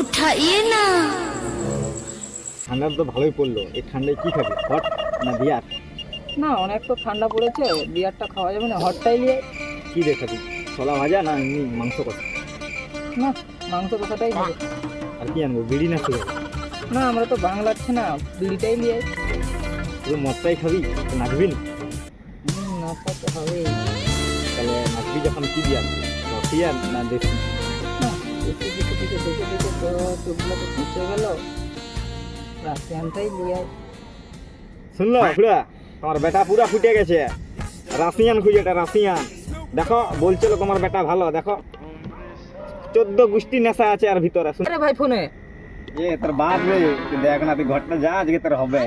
উঠাইয়ে না। ঠান্ডা তো ভালোই পড়ল। এই ঠান্ডায় কি খাবি হট না বিয়ার? না অনেক তো ঠান্ডা পড়েছে বিয়ারটা খাওয়া যাবে না হটটাই নিয়ে। কি দেখাবি ছোলা ভাজা না এমনি মাংস কষা? না মাংস কষাটাই হবে। আর কি আনব বিড়ি না খেয়ে না আমরা তো বাংলা আছে না বিড়িটাই নিয়ে। তুই মদটাই খাবি নাচবি না? নাচটা তো হবে তাহলে নাচবি যখন কি বিয়ার? রসিয়ান না দেশি না দেশি তো চুপগুলো তো পচে গেল। রাশিয়ানটাই নিয়ে শুনলো? পুরা তোমার বেটা পুরা ফুটে গেছে। রাশিয়ান খুঁজে এটা রাশিয়ান। দেখো বলছিল তোমার বেটা ভালো দেখো। চোদ্দ গুষ্টি নেশা আছে আর ভিতরে শুনে। ভাই ফোনে। এ তোর বাদ রে দেখ না তুই ঘরটা যা আজকে তোর হবে।